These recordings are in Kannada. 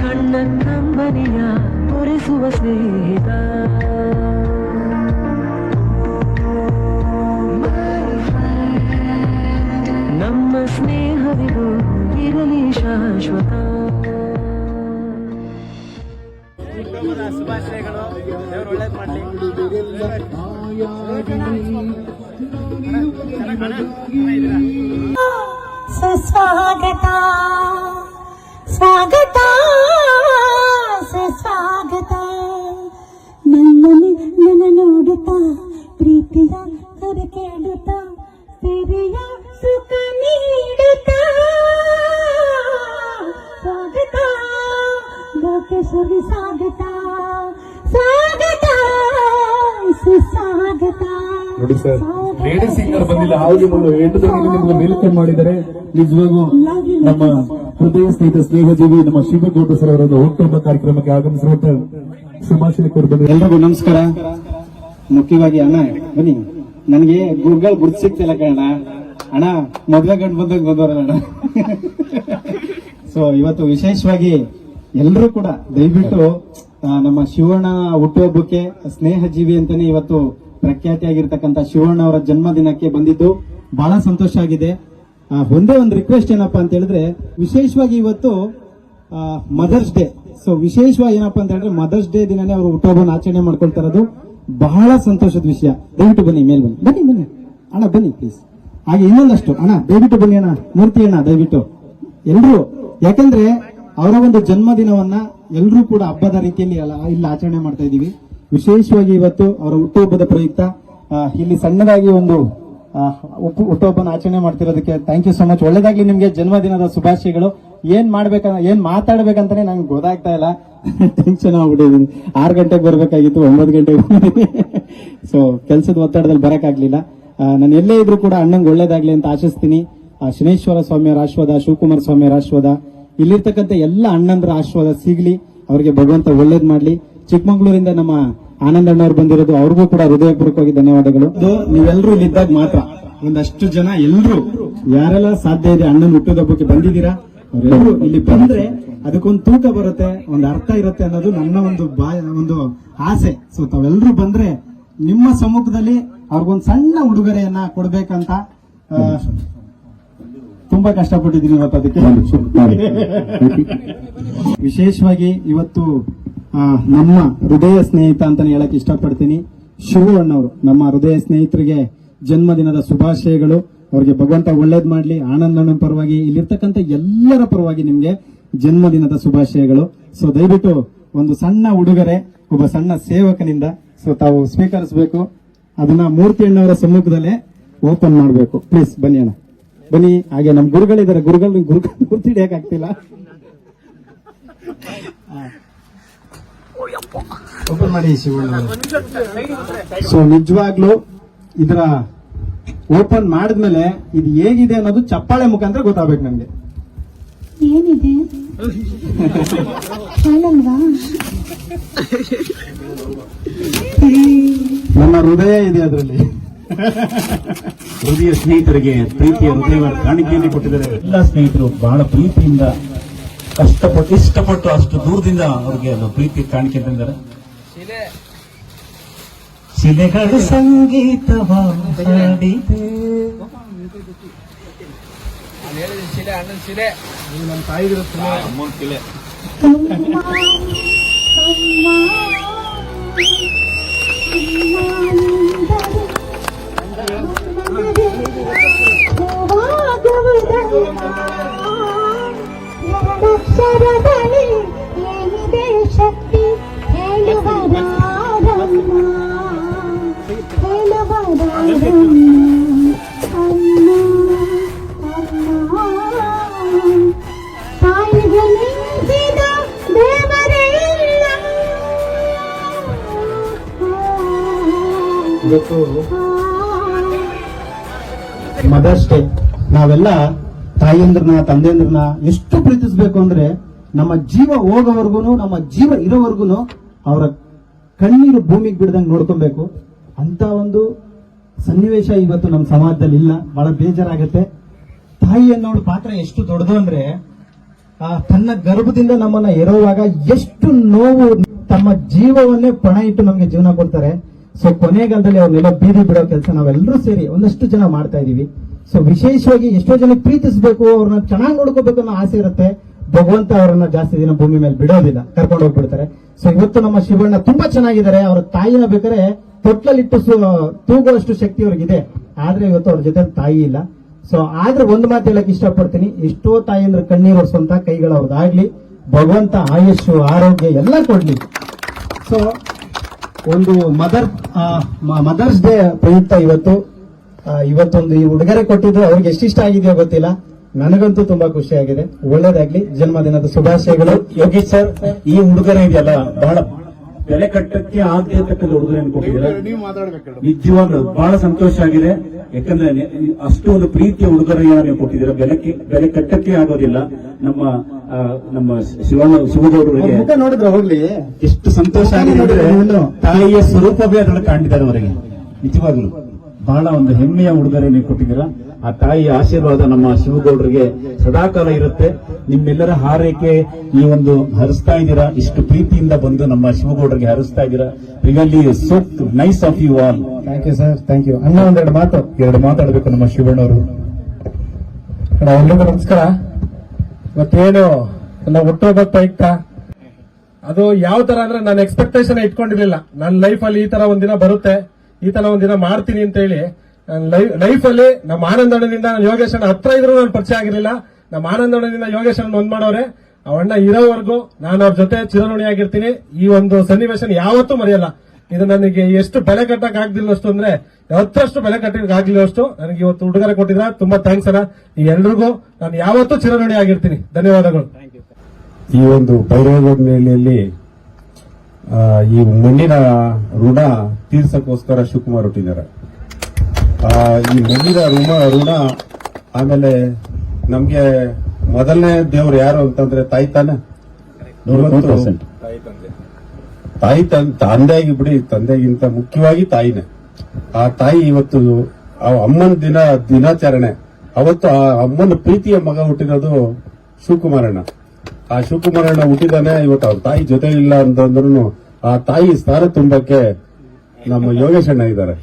ಕಣ್ಣ ಕಂಬನಿಯ ಒರೆಸುವ ಸ್ನೇಹಿತ. ನಮ್ಮ ಸ್ನೇಹವಿದು ಇರಲಿ ಶಾಶ್ವತ. ಶುಭಾಶಯಗಳು. ದೇವ್ರು ಒಳ್ಳೇದ್ ಮಾಡ್ಲಿ. सुस्वागता स्वागता सुस्वागता ಬಂದಿಲ್ಲ ಹಾಗೆ ಎಂಟು ಜನ ನಿಮ್ಗೆ ವೆಲ್ಕಮ್ ಮಾಡಿದರೆ ನಿಜವಾಗೂ ನಮ್ಮ ಹೃದಯ ಸ್ನೇಹಿತ, ಸ್ನೇಹಜೀವಿ, ನಮ್ಮ ಶಿವಗೌಡ ಸರ್ ಅವರ ಹುಟ್ಟುಹಬ್ಬ ಕಾರ್ಯಕ್ರಮಕ್ಕೆ ಆಗಮಿಸಿರುವಂತ ಶುಭಾಶಯ ಕೋರಿ ಎಲ್ರಿಗೂ ನಮಸ್ಕಾರ. ಮುಖ್ಯವಾಗಿ ಅಣ್ಣ, ಬನ್ನಿ. ನನಗೆ ಗೂಗಲ್ ಗುರ್ತು ಸಿಗ್ತಿಲ್ಲ ಕಣ ಅಣ್ಣ ಮದ್ವೆ ಗಂಡು ಬಂದಾಗ ಬಂದವರಲ್ಲ ಅಣ್ಣ. ಸೊ ಇವತ್ತು ವಿಶೇಷವಾಗಿ ಎಲ್ಲರೂ ಕೂಡ ದಯವಿಟ್ಟು ನಮ್ಮ ಶಿವಣ್ಣ ಹುಟ್ಟುಹಬ್ಬಕ್ಕೆ ಸ್ನೇಹ ಜೀವಿ ಅಂತಾನೆ ಇವತ್ತು ಪ್ರಖ್ಯಾತಿಯಾಗಿರ್ತಕ್ಕಂಥ ಶಿವಣ್ಣ ಅವರ ಜನ್ಮದಿನಕ್ಕೆ ಬಂದಿದ್ದು ಬಹಳ ಸಂತೋಷ ಆಗಿದೆ. ಒಂದೇ ಒಂದು ರಿಕ್ವೆಸ್ಟ್ ಏನಪ್ಪ ಅಂತ ಹೇಳಿದ್ರೆ, ವಿಶೇಷವಾಗಿ ಇವತ್ತು ಮದರ್ಸ್ ಡೇ ಸೊ ವಿಶೇಷವಾಗಿ ಏನಪ್ಪ ಅಂತ ಹೇಳಿದ್ರೆ ಮದರ್ಸ್ ಡೇ ದಿನನೇ ಅವರು ಹುಟ್ಟುಹಬ್ಬನ ಆಚರಣೆ ಮಾಡ್ಕೊಳ್ತಾ ಇರೋದು ಬಹಳ ಸಂತೋಷದ ವಿಷಯ. ದಯವಿಟ್ಟು ಬನ್ನಿ, ಮೇಲ್ ಬನ್ನಿ. ಬನ್ನಿ ಬನ್ನಿ. ಅಣ್ಣ, ಬನ್ನಿ ಪ್ಲೀಸ್ ಹಾಗೆ ಇನ್ನೊಂದಷ್ಟು. ಅಣ್ಣ, ದಯವಿಟ್ಟು ಬನ್ನಿ, ಅಣ್ಣ. ಮೂರ್ತಿ ಅಣ್ಣ, ದಯವಿಟ್ಟು. ಎಲ್ರು, ಯಾಕಂದ್ರೆ ಅವರ ಒಂದು ಜನ್ಮದಿನವನ್ನ ಎಲ್ಲರೂ ಕೂಡ ಹಬ್ಬದ ರೀತಿಯಲ್ಲಿ ಇಲ್ಲಿ ಆಚರಣೆ ಮಾಡ್ತಾ ಇದೀವಿ ವಿಶೇಷವಾಗಿ ಇವತ್ತು ಅವರ ಹುಟ್ಟುಹಬ್ಬದ ಪ್ರಯುಕ್ತ ಇಲ್ಲಿ ಸಣ್ಣದಾಗಿ ಒಂದು ಹುಟ್ಟುಹಬ್ಬನ ಆಚರಣೆ ಮಾಡ್ತಿರೋದಕ್ಕೆ ಥ್ಯಾಂಕ್ ಯು ಸೊ ಮಚ್ ಒಳ್ಳೇದಾಗ್ಲಿ ನಿಮಗೆ ಜನ್ಮದಿನದ ಶುಭಾಶಯಗಳು. ಏನ್ ಮಾಡ್ಬೇಕ ಏನ್ ಮಾತಾಡ್ಬೇಕಂತಾನೆ ನಂಗೆ ಗೊತ್ತಾಗ್ತಾ ಇಲ್ಲ. ಟೆನ್ಷನ್ ಆಗ್ಬಿಟ್ಟಿದ್ದೀನಿ ಆರು ಗಂಟೆಗೆ ಬರಬೇಕಾಗಿತ್ತು, ಒಂಬತ್ತು ಗಂಟೆಗೆ ಸೊ ಕೆಲಸದ ಒತ್ತಡದಲ್ಲಿ ಬರೋಕ್ಕಾಗಲಿಲ್ಲ. ನಾನು ಎಲ್ಲೇ ಇದ್ರು ಕೂಡ ಅಣ್ಣಂಗೆ ಒಳ್ಳೇದಾಗ್ಲಿ ಅಂತ ಆಶಿಸ್ತೀನಿ. ಶನೇಶ್ವರ ಸ್ವಾಮಿಯವರ ಆಶ್ವಾದ ಶಿವಕುಮಾರ ಸ್ವಾಮಿಯವರ ಆಶ್ವಾದ ಇಲ್ಲಿರ್ತಕ್ಕಂಥ ಎಲ್ಲ ಅಣ್ಣಂದ್ರ ಆಶ್ವಾದ ಸಿಗ್ಲಿ. ಅವರಿಗೆ ಭಗವಂತ ಒಳ್ಳೇದ್ ಮಾಡ್ಲಿ. ಚಿಕ್ಕಮಗಳೂರಿಂದ ನಮ್ಮ ಆನಂದ್ ಅಣ್ಣವ್ರು ಬಂದಿರೋದು ಅವ್ರಿಗೂ ಕೂಡ ಹೃದಯಪೂರ್ವಕವಾಗಿ ಧನ್ಯವಾದಗಳು. ನೀವೆಲ್ಲರೂ ಇಲ್ಲಿದ್ದಾಗ ಮಾತ್ರ ಒಂದಷ್ಟು ಜನ ಎಲ್ಲರೂ ಯಾರೆಲ್ಲ ಸಾಧ್ಯ ಇದೆ ಅಣ್ಣನ ಹುಟ್ಟುಹಬ್ಬಕ್ಕೆ ಬಂದಿದ್ದೀರಾ? ಅವರೆಲ್ಲರೂ ಇಲ್ಲಿ ಬಂದ್ರೆ ಅದಕ್ಕೊಂದು ತೂಕ ಬರುತ್ತೆ ಒಂದು ಅರ್ಥ ಇರುತ್ತೆ ಅನ್ನೋದು ನನ್ನ ಒಂದು ಒಂದು ಆಸೆ. ಸೊ ತಾವೆಲ್ಲರೂ ಬಂದ್ರೆ ನಿಮ್ಮ ಸಮ್ಮುಖದಲ್ಲಿ ಅವ್ರಿಗೊಂದು ಸಣ್ಣ ಉಡುಗೊರೆಯನ್ನ ಕೊಡ್ಬೇಕಂತ ತುಂಬಾ ಕಷ್ಟಪಟ್ಟಿದ್ದೀನಿ ಇವತ್ತು ಅದಕ್ಕೆ. ವಿಶೇಷವಾಗಿ ಇವತ್ತು ನಮ್ಮ ಹೃದಯ ಸ್ನೇಹಿತ ಅಂತಾನೆ ಹೇಳಕ್ ಇಷ್ಟಪಡ್ತೀನಿ. ಶಿವು ಅಣ್ಣವರು ನಮ್ಮ ಹೃದಯ ಸ್ನೇಹಿತರಿಗೆ ಜನ್ಮದಿನದ ಶುಭಾಶಯಗಳು. ಅವ್ರಿಗೆ ಭಗವಂತ ಒಳ್ಳೇದ್ ಮಾಡ್ಲಿ ಆನಂದನ ಪರವಾಗಿ ಇಲ್ಲಿರ್ತಕ್ಕಂಥ ಎಲ್ಲರ ಪರವಾಗಿ ನಿಮ್ಗೆ ಜನ್ಮದಿನದ ಶುಭಾಶಯಗಳು. ಸೊ ದಯವಿಟ್ಟು ಒಂದು ಸಣ್ಣ ಉಡುಗೊರೆ ಒಬ್ಬ ಸಣ್ಣ ಸೇವಕನಿಂದ. ಸೊ ತಾವು ಸ್ವೀಕರಿಸಬೇಕು. ಅದನ್ನ ಮೂರ್ತಿ ಅಣ್ಣವರ ಸಮ್ಮುಖದಲ್ಲೇ ಓಪನ್ ಮಾಡಬೇಕು. ಪ್ಲೀಸ್ ಬನ್ನಿ ಅಣ್ಣ. ಬನ್ನಿ ಹಾಗೆ ನಮ್ಮ ಗುರುಗಳಿದ್ದಾರೆ. ಗುರುಗಳು ಗುರುಗಳು ಗುರುತಿಡಿಯಾಗ್ತಿಲ್ಲ ಓಪನ್ ಮಾಡಿ ಶಿವಣ್ಣ. ಸೊ ನಿಜವಾಗ್ಲೂ ಇದರ ಓಪನ್ ಮಾಡಿದ್ಮೇಲೆ ಇದು ಹೇಗಿದೆ ಅನ್ನೋದು ಚಪ್ಪಾಳೆ ಮುಖಾಂತರ ಗೊತ್ತಾಗ್ಬೇಕು ನಮ್ಗೆ. ಏನಿದೆ? ಹೇಳಲ್ವಾ? ನನ್ನ ಹೃದಯ ಇದೆ ಅದರಲ್ಲಿ. ಹೃದಯ ಸ್ನೇಹಿತರಿಗೆ ಪ್ರೀತಿಯ ಹೃದಯ ಕಾಣಿಕೆಯನ್ನು ಕೊಟ್ಟಿದ್ದಾರೆ ಎಲ್ಲ ಸ್ನೇಹಿತರು ಬಹಳ ಪ್ರೀತಿಯಿಂದ ಕಷ್ಟಪಟ್ಟು ಇಷ್ಟಪಟ್ಟು ಅಷ್ಟು ದೂರದಿಂದ ಅವ್ರಿಗೆ ಅದು ಪ್ರೀತಿ ಕಾಣಿಕೆ ತಂದಿದ್ದಾರೆ ಶಿಲೆಗಳು ಸಂಗೀತವ ಹಾಡಿದೆ ಶಿಲೆ ಇವತ್ತು ಮದರ್ಸ್ ಡೇ. ನಾವೆಲ್ಲ ತಾಯಿಯಂದ್ರನ್ನ ತಂದೆಯಂದ್ರನ್ನ ಎಷ್ಟು ಪ್ರೀತಿಸಬೇಕು ಅಂದ್ರೆ ನಮ್ಮ ಜೀವ ಹೋಗೋವರೆಗೂ ನಮ್ಮ ಜೀವ ಇರೋವರೆಗೂ ಅವರ ಕಣ್ಣೀರು ಭೂಮಿಗೆ ಬಿಡ್ದಂಗೆ ನೋಡ್ಕೊಬೇಕು. ಅಂತ ಒಂದು ಸನ್ನಿವೇಶ ಇವತ್ತು ನಮ್ಮ ಸಮಾಜದಲ್ಲಿ ಇಲ್ಲ. ಬಹಳ ಬೇಜಾರಾಗತ್ತೆ. ತಾಯಿ ಅನ್ನೋಳ ಪಾತ್ರ ಎಷ್ಟು ದೊಡ್ಡದು ಅಂದ್ರೆ ಆ, ತನ್ನ ಗರ್ಭದಿಂದ ನಮ್ಮನ್ನ ಎರೋವಾಗ ಎಷ್ಟು ನೋವು ತಮ್ಮ ಜೀವವನ್ನೇ ಪಣ ಇಟ್ಟು ನಮ್ಗೆ ಜೀವನ ಕೊಡ್ತಾರೆ. ಸೊ ಕೊನೆಗಾಲದಲ್ಲಿ ಅವ್ರನ್ನೆಲ್ಲ ಬೀದಿ ಬಿಡೋ ಕೆಲಸ ನಾವೆಲ್ಲರೂ ಸೇರಿ ಒಂದಷ್ಟು ಜನ ಮಾಡ್ತಾ ಇದೀವಿ. ಸೊ ವಿಶೇಷವಾಗಿ ಎಷ್ಟೋ ಜನ ಪ್ರೀತಿಸಬೇಕು, ಅವ್ರನ್ನ ಚೆನ್ನಾಗಿ ನೋಡ್ಕೋಬೇಕು ಅನ್ನೋ ಆಸೆ ಇರುತ್ತೆ. ಭಗವಂತ ಅವರನ್ನ ಜಾಸ್ತಿ ದಿನ ಭೂಮಿ ಮೇಲೆ ಬಿಡೋದಿಲ್ಲ, ಕರ್ಕೊಂಡು ಹೋಗ್ಬಿಡ್ತಾರೆ. ಸೊ ಇವತ್ತು ನಮ್ಮ ಶಿವಣ್ಣ ತುಂಬಾ ಚೆನ್ನಾಗಿದ್ದಾರೆ. ಅವ್ರ ತಾಯಿನ ಬೇಕಾದ್ರೆ ತೊಟ್ಲಲ್ಲಿಟ್ಟು ತೂಗುವಷ್ಟು ಶಕ್ತಿ ಅವ್ರಿಗಿದೆ. ಆದ್ರೆ ಇವತ್ತು ಅವ್ರ ಜೊತೆ ತಾಯಿ ಇಲ್ಲ. ಸೊ ಆದ್ರೆ ಒಂದು ಮಾತು ಹೇಳಕ್ ಇಷ್ಟಪಡ್ತೀನಿ. ಎಷ್ಟೋ ತಾಯಿಯಂದ್ರ ಕಣ್ಣೀರು ಒರೆಸುವಂತ ಕೈಗಳು ಅವ್ರದ್ದಾಗ್ಲಿ ಭಗವಂತ ಆಯುಷ್ ಆರೋಗ್ಯ ಎಲ್ಲ ಕೊಡ್ಲಿ. ಸೊ ಒಂದು ಮದರ್ ಮದರ್ಸ್ ಡೇ ಪ್ರಯುಕ್ತ ಇವತ್ತು. ಇವತ್ತೊಂದು ಈ ಉಡುಗೊರೆ ಕೊಟ್ಟಿದ್ದು ಅವ್ರಿಗೆ ಎಷ್ಟಿಷ್ಟ ಆಗಿದೆಯೋ ಗೊತ್ತಿಲ್ಲ. ನನಗಂತೂ ತುಂಬಾ ಖುಷಿಯಾಗಿದೆ ಆಗಿದೆ. ಒಳ್ಳೇದಾಗ್ಲಿ. ಜನ್ಮದಿನದ ಶುಭಾಶಯಗಳು. ಯೋಗೇಶ್ ಸರ್ ಈ ಉಡುಗೊರೆ ಇದೆಯಲ್ಲ ಬಹಳ ಬೆಲೆ ಕಟ್ಟಕ್ಕೆ ಆಗದೆ ಇರತಕ್ಕಂಥ ಉಡುಗೊರೆಯನ್ನು ಕೊಟ್ಟಿದ್ದಾರೆ? ನಿಜವಾಗ್ಲೂ ಬಹಳ ಸಂತೋಷ ಆಗಿದೆ. ಯಾಕಂದ್ರೆ ಅಷ್ಟು ಒಂದು ಪ್ರೀತಿಯ ಉಡುಗೊರೆಯನ್ನು ನೀವು ಕೊಟ್ಟಿದ್ದೀರಾ? ಬೆಲೆಕ್ಕೆ ಬೆಲೆ ಕಟ್ಟಕ್ಕೆ ಆಗೋದಿಲ್ಲ. ನಮ್ಮ ನಮ್ಮ ಶಿವಣ್ಣ ಶಿವಗೌಡರಿಗೆ ಮುಖ ನೋಡಿದ್ರೆ ಹೋಗ್ಲಿ. ಎಷ್ಟು ಸಂತೋಷ ಆಗಿದೆ ತಾಯಿಯ ಸ್ವರೂಪವೇ ಅದರಲ್ಲಿ ಕಾಣಿದ್ದಾರೆ ಅವರಿಗೆ. ನಿಜವಾಗ್ಲು. ಬಹಳ ಒಂದು ಹೆಮ್ಮೆಯ ಉಡುಗೊರೆ ನೀವು ಕೊಟ್ಟಿದ್ದೀರಾ. ಆ ತಾಯಿ ಆಶೀರ್ವಾದ ನಮ್ಮ ಶಿವಗೌಡರಿಗೆ ಸದಾಕಾಲ ಇರುತ್ತೆ. ನಿಮ್ಮೆಲ್ಲರ ಹಾರೈಕೆ ಈ ಒಂದು ಹರಿಸ್ತಾ ಇದ್ದೀರಾ. ಇಷ್ಟು ಪ್ರೀತಿಯಿಂದ ಬಂದು ನಮ್ಮ ಶಿವಗೌಡರಿಗೆ ಹರಿಸ್ತಾ ಇದ್ದೀರಾ. Really so nice of you all thank you sir thank you ಅಣ್ಣ ಒಂದೆರಡು ಮಾತು. ಎರಡು ಮಾತಾಡಬೇಕು ನಮ್ಮ ಶಿವಣ್ಣವರು. ಎಲ್ಲರಿಗೂ ನಮಸ್ಕಾರ. ಮತ್ತೇನು ನನ್ನ ಹುಟ್ಟುಹಬ್ಬ ಪ್ರಯುಕ್ತ ಅದು ಯಾವ ತರ ಅಂದ್ರೆ ನಾನು ಎಕ್ಸ್ಪೆಕ್ಟೇಷನ್ ಇಟ್ಕೊಂಡಿರ್ಲಿಲ್ಲ. ನನ್ನ ಲೈಫ್ ಅಲ್ಲಿ ಈ ತರ ಒಂದಿನ ಬರುತ್ತೆ. ಈ ತರ ಒಂದಿನ ಮಾಡ್ತೀನಿ ಅಂತ ಹೇಳಿ ಲೈಫ್ ಅಲ್ಲಿ ನಮ್ಮ ಆನಂದಣ್ಣನಿಂದ ನಾನು ಯೋಗೇಶ್ ಅಣ್ಣ ಹತ್ರ ಇದ್ರು ನಾನು ಪರಿಚಯ ಆಗಿರ್ಲಿಲ್ಲ. ನಮ್ಮ ಆನಂದಣ್ಣನಿಂದ ಯೋಗೇಶ್ ಅಣ್ಣ ಒಂದ್ ಮಾಡೋರೆ. ಅವಣ್ಣ ಇರೋವರೆಗೂ ನಾನು ಅವ್ರ ಜೊತೆ ಚಿರಋಣಿಯಾಗಿರ್ತೀನಿ ಈ ಒಂದು ಸನ್ನಿವೇಶ ಯಾವತ್ತೂ ಮರೆಯಲ್ಲ. ಇದು ನನಗೆ ಎಷ್ಟು ಬೆಲೆ ಕಟ್ಟಕ್ ಆಗ್ದಿಲ್ಲಷ್ಟು ಅಂದ್ರೆ ಹತ್ತರಷ್ಟು ಬೆಲೆ ಕಟ್ಟಕ್ ಆಗ್ಲಿಲ್ಲಷ್ಟು ನನಗೆ ಇವತ್ತು ಉಡುಗೊರೆ ಕೊಟ್ಟಿದ್ರ. ತುಂಬಾ ಥ್ಯಾಂಕ್ಸ್ ಅಣ್ಣ. ಈ ಎಲ್ರಿಗೂ ನಾನು ಯಾವತ್ತೂ ಚಿರಋಣಿ ಆಗಿರ್ತೀನಿ. ಧನ್ಯವಾದಗಳು. ಈ ಒಂದು ಭೈರವನಲ್ಲಿ ಈ ಮಣ್ಣಿನ ಋಣ ತೀರ್ಸಕ್ಕೋಸ್ಕರ ಶಿವಕುಮಾರ್ ಹುಟ್ಟಿದ್ದಾರೆ. ಆ, ಈ ಮಣ್ಣಿನ ಋಣ ಋಣ ಆಮೇಲೆ ನಮ್ಗೆ ಮೊದಲನೇ ದೇವ್ರು ಯಾರು ಅಂತಂದ್ರೆ ತಾಯಿ ತಾನೆ? ತಾಯಿ ತಂದೆ. ಆಗಿ ಬಿಡಿ ತಂದೆಗಿಂತ ಮುಖ್ಯವಾಗಿ ತಾಯಿನೇ. ಆ ತಾಯಿ ಇವತ್ತು ಆ ಅಮ್ಮನ ದಿನ ದಿನಾಚರಣೆ. ಅವತ್ತು ಆ ಅಮ್ಮನ ಪ್ರೀತಿಯ ಮಗ ಹುಟ್ಟಿರೋದು ಶಿವಕುಮಾರಣ್ಣ. ಆ ಶಿವಕುಮಾರಣ್ಣ ಹುಟ್ಟಿದಾನೆ, ಇವತ್ತು ಅವ್ರ ತಾಯಿ ಜೊತೆ ಇಲ್ಲ ಅಂತಂದ್ರು ಆ ತಾಯಿ ಸ್ಥಾನ ತುಂಬಕ್ಕೆ ನಮ್ಮ ಯೋಗೇಶಣ್ಣ ಇದ್ದಾರೆ.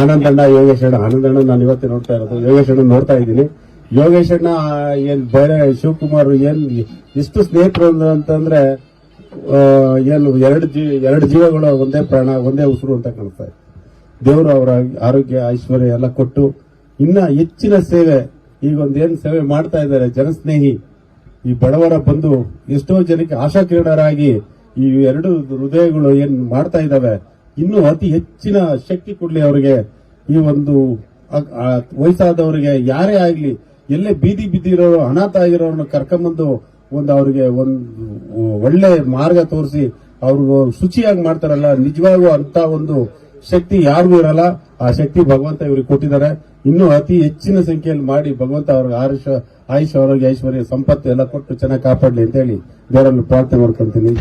ಆನಂದಣ್ಣ, ಯೋಗೇಶಣ್ಣ, ಆನಂದಣ್ಣ ನಾನು ಇವತ್ತೇ ನೋಡ್ತಾ ಇರೋದು. ಯೋಗೇಶಣ್ಣ ನೋಡ್ತಾ ಇದ್ದೀನಿ. ಯೋಗೇಶಣ್ಣ ಅಣ್ಣ ಏನ್ ಬೇರೆ ಶಿವಕುಮಾರ್ ಏನ್ ಇಷ್ಟು ಸ್ನೇಹಿತರು ಅಂತಂದ್ರೆ ಏನು ಎರಡು ಜೀ, ಎರಡು ಜೀವಗಳು ಒಂದೇ ಪ್ರಾಣ, ಒಂದೇ ಉಸಿರು ಅಂತ ಕಾಣಿಸ್ತಾ ಇದೆ. ದೇವರು ಅವರ ಆರೋಗ್ಯ, ಐಶ್ವರ್ಯ ಎಲ್ಲ ಕೊಟ್ಟು ಇನ್ನ ಹೆಚ್ಚಿನ ಸೇವೆ, ಈಗ ಒಂದೇನ್ ಸೇವೆ ಮಾಡ್ತಾ ಇದ್ದಾರೆ ಜನಸ್ನೇಹಿ ಈ ಬಡವರ ಬಂದು ಎಷ್ಟೋ ಜನಕ್ಕೆ ಆಶಾಕಿರಣರಾಗಿ ಈ ಎರಡು ಹೃದಯಗಳು ಏನ್ ಮಾಡ್ತಾ ಇದ್ದಾವೆ, ಇನ್ನು ಅತಿ ಹೆಚ್ಚಿನ ಶಕ್ತಿ ಕೊಡ್ಲಿ ಅವರಿಗೆ. ಈ ಒಂದು ವಯಸ್ಸಾದವರಿಗೆ ಯಾರೇ ಆಗ್ಲಿ, ಎಲ್ಲೇ ಬೀದಿ ಬಿದ್ದಿರೋ ಅನಾಥ ಆಗಿರೋರನ್ನ ಕರ್ಕೊಂಬಂದು ಒಂದು ಅವರಿಗೆ ಒಂದು ಒಳ್ಳೆ ಮಾರ್ಗ ತೋರಿಸಿ, ಅವ್ರಿಗೂ ಶುಚಿಯಾಗಿ ಮಾಡ್ತಾರಲ್ಲ, ನಿಜವಾಗೂ ಅಂತ ಒಂದು ಶಕ್ತಿ ಯಾರಿಗೂ ಇರಲ್ಲ, ಆ ಶಕ್ತಿ ಭಗವಂತ ಇವ್ರಿಗೆ ಕೊಟ್ಟಿದ್ದಾರೆ. ಇನ್ನೂ ಅತಿ ಹೆಚ್ಚಿನ ಸಂಖ್ಯೆಯಲ್ಲಿ ಮಾಡಿ ಭಗವಂತ ಅವ್ರಿಗೆ ಆಯುಷ, ಆಯುಷ್, ಆರೋಗ್ಯ, ಐಶ್ವರ್ಯ, ಸಂಪತ್ತು ಎಲ್ಲ ಕೊಟ್ಟು ಚೆನ್ನಾಗಿ ಕಾಪಾಡಲಿ ಅಂತ ಹೇಳಿ ದೇವರಲ್ಲಿ ಪ್ರಾರ್ಥನೆ ಮಾಡ್ಕೊಂತೀನಿ.